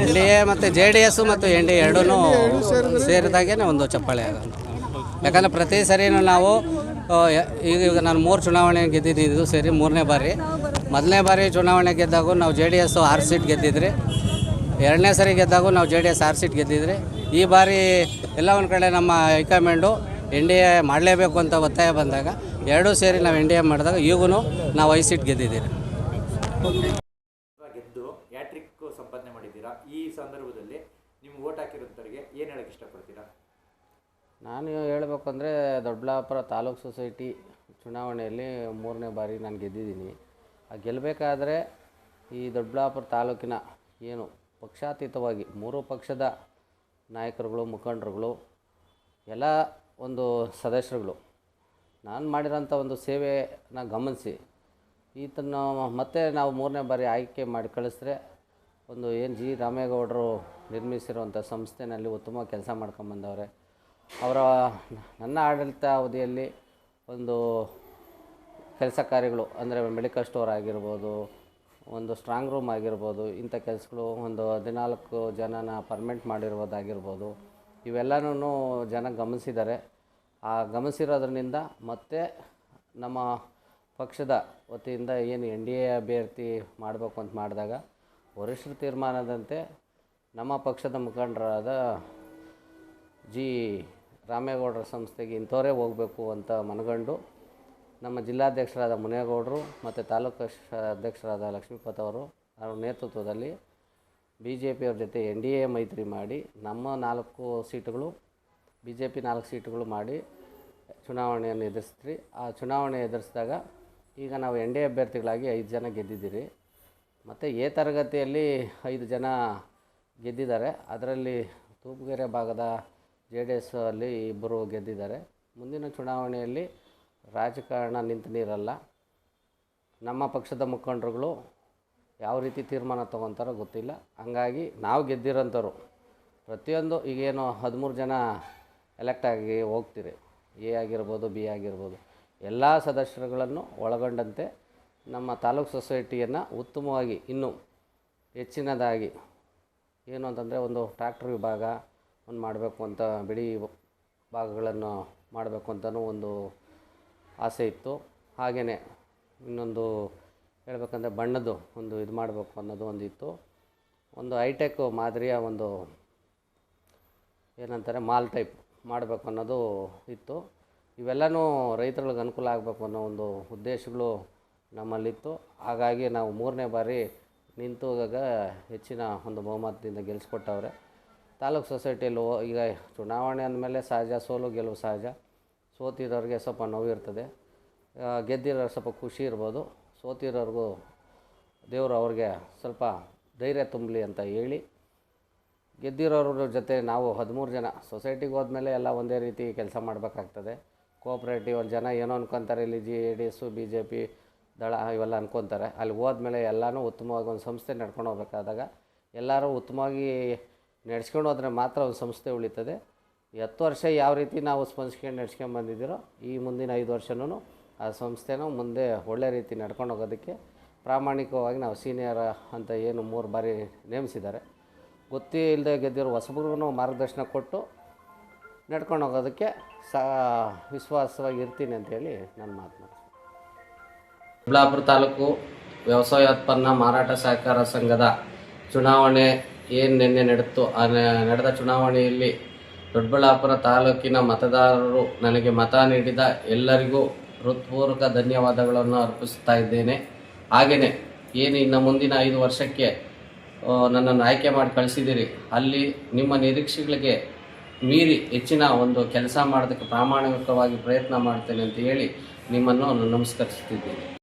N D A ಮತ್ತು J D S ಮತ್ತು N D ಎರಡೂ ಸೇರಿದಾಗೇ ಒಂದು ಚಪ್ಪಾಳೆ ಆಗೋದು. ಯಾಕಂದರೆ ಪ್ರತಿ ಸರಿನೂ ನಾವು ಈಗ ಈಗ ನಾನು ಮೂರು ಚುನಾವಣೆ ಗೆದ್ದಿದ್ದು ಇದು ಸೇರಿ ಮೂರನೇ ಬಾರಿ. ಮೊದಲನೇ ಬಾರಿ ಚುನಾವಣೆ ಗೆದ್ದಾಗ ನಾವು ಜೆ ಡಿ ಎಸ್ ಆರು ಸೀಟ್ ಗೆದ್ದಿದ್ರಿ. ಎರಡನೇ ಸರಿ ಗೆದ್ದಾಗ ನಾವು ಜೆ ಡಿ ಎಸ್ ಆರು ಸೀಟ್ ಗೆದ್ದಿದ್ರಿ. ಈ ಬಾರಿ ಎಲ್ಲ ಒಂದು ಕಡೆ ನಮ್ಮ ಹೈಕಮಾಂಡು ಎನ್ ಡಿ ಎ ಮಾಡಲೇಬೇಕು ಅಂತ ಒತ್ತಾಯ ಬಂದಾಗ, ಎರಡೂ ಸೇರಿ ನಾವು ಎನ್ ಡಿ ಎ ಮಾಡಿದಾಗ ಈಗೂ ನಾವು ಐದು ಸೀಟ್ ಗೆದ್ದಿದ್ದೀರಿ. ಸಂದರ್ಭದಲ್ಲಿ ನಿಮ್ಗೆ ಓಟ್ ಹಾಕಿರೋಂಥವ್ರಿಗೆ ಏನು ಹೇಳಕ್ಕೆ ಇಷ್ಟಪಡ್ತೀರಾ? ನಾನು ಹೇಳಬೇಕು ದೊಡ್ಡಬಳ್ಳಾಪುರ ತಾಲೂಕು ಸೊಸೈಟಿ ಚುನಾವಣೆಯಲ್ಲಿ ಮೂರನೇ ಬಾರಿ ನಾನು ಗೆದ್ದಿದ್ದೀನಿ. ಆ ಗೆಲ್ಲಬೇಕಾದ್ರೆ ಈ ದೊಡ್ಡಬಳ್ಳಾಪುರ ತಾಲೂಕಿನ ಏನು ಪಕ್ಷಾತೀತವಾಗಿ ಮೂರು ಪಕ್ಷದ ನಾಯಕರುಗಳು, ಮುಖಂಡರುಗಳು, ಎಲ್ಲ ಒಂದು ಸದಸ್ಯರುಗಳು, ನಾನು ಮಾಡಿರೋಂಥ ಒಂದು ಸೇವೆನ ಗಮನಿಸಿ ಈತನ ಮತ್ತೆ ನಾವು ಮೂರನೇ ಬಾರಿ ಆಯ್ಕೆ ಮಾಡಿ ಕಳಿಸಿದ್ರೆ ಒಂದು ಏನು ಜಿ ರಾಮೇಗೌಡರು ನಿರ್ಮಿಸಿರುವಂಥ ಸಂಸ್ಥೆನಲ್ಲಿ ಉತ್ತಮ ಕೆಲಸ ಮಾಡ್ಕೊಂಬಂದವ್ರೆ ಅವರ ನನ್ನ ಆಡಳಿತ ಅವಧಿಯಲ್ಲಿ ಒಂದು ಕೆಲಸ ಕಾರ್ಯಗಳು, ಅಂದರೆ ಮೆಡಿಕಲ್ ಸ್ಟೋರ್ ಆಗಿರ್ಬೋದು, ಒಂದು ಸ್ಟ್ರಾಂಗ್ ರೂಮ್ ಆಗಿರ್ಬೋದು, ಇಂಥ ಕೆಲಸಗಳು ಒಂದು ಹದಿನಾಲ್ಕು ಜನನ ಪರ್ಮೆಂಟ್ ಮಾಡಿರೋದಾಗಿರ್ಬೋದು ಇವೆಲ್ಲನೂ ಜನ ಗಮನಿಸಿದ್ದಾರೆ. ಆ ಗಮನಿಸಿರೋದ್ರಿಂದ ಮತ್ತೆ ನಮ್ಮ ಪಕ್ಷದ ವತಿಯಿಂದ ಏನು ಎನ್ ಡಿ ಎ ಅಭ್ಯರ್ಥಿ ಮಾಡಬೇಕು ಅಂತ ಮಾಡಿದಾಗ ವರಿಷ್ಠರ ತೀರ್ಮಾನದಂತೆ ನಮ್ಮ ಪಕ್ಷದ ಮುಖಂಡರಾದ ಜಿ. ರಾಮೇಗೌಡರ ಸಂಸ್ಥೆಗೆ ಇಂಥವರೇ ಹೋಗಬೇಕು ಅಂತ ಮನಗಂಡು ನಮ್ಮ ಜಿಲ್ಲಾಧ್ಯಕ್ಷರಾದ ಮುನೇಗೌಡರು ಮತ್ತು ತಾಲೂಕು ಅಧ್ಯಕ್ಷರಾದ ಲಕ್ಷ್ಮೀಪತ್ ಅವರು ಅವರ ನೇತೃತ್ವದಲ್ಲಿ ಬಿ ಜೆ ಪಿಯವ್ರ ಜೊತೆ ಎನ್ ಡಿ ಎ ಮೈತ್ರಿ ಮಾಡಿ ನಮ್ಮ ನಾಲ್ಕು ಸೀಟುಗಳು ಬಿ ಜೆ ಪಿ ನಾಲ್ಕು ಸೀಟುಗಳು ಮಾಡಿ ಚುನಾವಣೆಯನ್ನು ಎದುರಿಸ್ತೀವಿ ಆ ಚುನಾವಣೆ ಎದುರಿಸಿದಾಗ ಈಗ ನಾವು ಎನ್ ಡಿ ಎ ಅಭ್ಯರ್ಥಿಗಳಾಗಿ ಐದು ಜನ ಗೆದ್ದಿದ್ದೀರಿ. ಮತ್ತು ಎ ತರಗತಿಯಲ್ಲಿ ಐದು ಜನ ಗೆದ್ದಿದ್ದಾರೆ. ಅದರಲ್ಲಿ ತೂಪುಗೆರೆ ಭಾಗದ ಜೆ ಡಿ ಎಸ್ ಅಲ್ಲಿ ಇಬ್ಬರು ಗೆದ್ದಿದ್ದಾರೆ. ಮುಂದಿನ ಚುನಾವಣೆಯಲ್ಲಿ ರಾಜಕಾರಣ ನಿಂತು ನೀರಲ್ಲ. ನಮ್ಮ ಪಕ್ಷದ ಮುಖಂಡರುಗಳು ಯಾವ ರೀತಿ ತೀರ್ಮಾನ ತೊಗೊತಾರೋ ಗೊತ್ತಿಲ್ಲ. ಹಂಗಾಗಿ ನಾವು ಗೆದ್ದಿರೋಂಥವ್ರು ಪ್ರತಿಯೊಂದು ಈಗೇನು ಹದಿಮೂರು ಜನ ಎಲೆಕ್ಟ್ ಆಗಿ ಹೋಗ್ತೀರಿ. ಎ ಆಗಿರ್ಬೋದು, ಬಿ ಆಗಿರ್ಬೋದು, ಎಲ್ಲ ಸದಸ್ಯರುಗಳನ್ನು ಒಳಗೊಂಡಂತೆ ನಮ್ಮ ತಾಲೂಕು ಸೊಸೈಟಿಯನ್ನು ಉತ್ತಮವಾಗಿ ಇನ್ನೂ ಹೆಚ್ಚಿನದಾಗಿ ಏನು ಅಂತಂದರೆ ಒಂದು ಟ್ರ್ಯಾಕ್ಟ್ರ್ ವಿಭಾಗ ಒಂದು ಮಾಡಬೇಕು ಅಂತ ಬಿಡಿ ಭಾಗಗಳನ್ನು ಮಾಡಬೇಕು ಅಂತಲೂ ಒಂದು ಆಸೆ ಇತ್ತು. ಹಾಗೆಯೇ ಇನ್ನೊಂದು ಹೇಳ್ಬೇಕಂದ್ರೆ ಬಣ್ಣದ್ದು ಒಂದು ಇದು ಮಾಡಬೇಕು ಅನ್ನೋದು ಒಂದು ಇತ್ತು. ಒಂದು ಹೈಟೆಕ್ ಮಾದರಿಯ ಒಂದು ಏನಂತಾರೆ ಮಾಲ್ ಟೈಪ್ ಮಾಡಬೇಕು ಅನ್ನೋದು ಇತ್ತು. ಇವೆಲ್ಲನೂ ರೈತರುಗಳಿಗೆ ಅನುಕೂಲ ಆಗಬೇಕು ಅನ್ನೋ ಒಂದು ಉದ್ದೇಶಗಳು ನಮ್ಮಲ್ಲಿತ್ತು. ಹಾಗಾಗಿ ನಾವು ಮೂರನೇ ಬಾರಿ ನಿಂತಾಗ ಹೆಚ್ಚಿನ ಒಂದು ಬಹುಮತದಿಂದ ಗೆಲ್ಲಿಸ್ಕೊಟ್ಟವ್ರೆ ತಾಲೂಕು ಸೊಸೈಟಿಯಲ್ಲಿ ಈಗ ಚುನಾವಣೆ ಅಂದಮೇಲೆ ಸಹಜ, ಸೋಲು ಗೆಲುವು ಸಹಜ. ಸೋತಿರೋರಿಗೆ ಸ್ವಲ್ಪ ನೋವಿರ್ತದೆ. ಗೆದ್ದಿರೋರು ಸ್ವಲ್ಪ ಖುಷಿ ಇರ್ಬೋದು. ಸೋತಿರೋರಿಗೂ ದೇವರು ಅವ್ರಿಗೆ ಸ್ವಲ್ಪ ಧೈರ್ಯ ತುಂಬಲಿ ಅಂತ ಹೇಳಿ. ಗೆದ್ದಿರೋರ ಜೊತೆ ನಾವು ಹದಿಮೂರು ಜನ ಸೊಸೈಟಿಗೆ ಹೋದ್ಮೇಲೆ ಎಲ್ಲ ಒಂದೇ ರೀತಿ ಕೆಲಸ ಮಾಡಬೇಕಾಗ್ತದೆ. ಕೋಆಪ್ರೇಟಿವ್ ಒಂದು ಜನ ಏನೋ ಅನ್ಕೊತಾರೆ. ಇಲ್ಲಿ G A D S B J P ದಳ ಇವೆಲ್ಲ ಅನ್ಕೊತಾರೆ. ಅಲ್ಲಿ ಹೋದ್ಮೇಲೆ ಎಲ್ಲನೂ ಉತ್ತಮವಾಗಿ ಒಂದು ಸಂಸ್ಥೆ ನಡ್ಕೊಂಡು ಹೋಗ್ಬೇಕಾದಾಗ ಎಲ್ಲರೂ ಉತ್ತಮವಾಗಿ ನಡೆಸ್ಕೊಂಡು ಹೋದ್ರೆ ಮಾತ್ರ ಒಂದು ಸಂಸ್ಥೆ ಉಳಿತದೆ. ಹತ್ತು ವರ್ಷ ಯಾವ ರೀತಿ ನಾವು ಸ್ಪಂದಿಸ್ಕೊಂಡು ನಡ್ಸ್ಕೊಂಡು ಬಂದಿದ್ದೀರೋ ಈ ಮುಂದಿನ ಐದು ವರ್ಷನೂ ಆ ಸಂಸ್ಥೆನೂ ಮುಂದೆ ಒಳ್ಳೆ ರೀತಿ ನಡ್ಕೊಂಡು ಹೋಗೋದಕ್ಕೆ ಪ್ರಾಮಾಣಿಕವಾಗಿ ನಾವು ಸೀನಿಯರ್ ಅಂತ ಏನು ಮೂರು ಬಾರಿ ನೇಮಿಸಿದ್ದಾರೆ. ಗೊತ್ತೇ ಇಲ್ಲದೆ ಗೆದ್ದಿರೋ ಹೊಸಬ್ರಿಗೂ ಮಾರ್ಗದರ್ಶನ ಕೊಟ್ಟು ನಡ್ಕೊಂಡು ಹೋಗೋದಕ್ಕೆ ಸಾ, ವಿಶ್ವಾಸವಾಗಿ ಇರ್ತೀನಿ ಅಂತೇಳಿ ನಾನು ಮಾತನಾಡ್ತೀನಿ ದೊಡ್ಡಬಳ್ಳಾಪುರ ತಾಲೂಕು ವ್ಯವಸಾಯೋತ್ಪನ್ನ ಮಾರಾಟ ಸಹಕಾರ ಸಂಘದ ಚುನಾವಣೆ ಏನು ನಿನ್ನೆ ನಡೆಯಿತು ಆ ನಡೆದ ಚುನಾವಣೆಯಲ್ಲಿ ದೊಡ್ಡಬಳ್ಳಾಪುರ ತಾಲೂಕಿನ ಮತದಾರರು ನನಗೆ ಮತ ನೀಡಿದ ಎಲ್ಲರಿಗೂ ಹೃತ್ಪೂರ್ವಕ ಧನ್ಯವಾದಗಳನ್ನು ಅರ್ಪಿಸ್ತಾ ಇದ್ದೇನೆ. ಹಾಗೆಯೇ ಏನು ಇನ್ನು ಮುಂದಿನ ಐದು ವರ್ಷಕ್ಕೆ ನನ್ನನ್ನು ಆಯ್ಕೆ ಮಾಡಿ ಕಳಿಸಿದ್ದೀರಿ. ಅಲ್ಲಿ ನಿಮ್ಮ ನಿರೀಕ್ಷೆಗಳಿಗೆ ಮೀರಿ ಹೆಚ್ಚಿನ ಒಂದು ಕೆಲಸ ಮಾಡೋದಕ್ಕೆ ಪ್ರಾಮಾಣಿಕವಾಗಿ ಪ್ರಯತ್ನ ಮಾಡ್ತೇನೆ ಅಂತ ಹೇಳಿ ನಿಮ್ಮನ್ನು ನಾನು ನಮಸ್ಕರಿಸ್ತಿದ್ದೀನಿ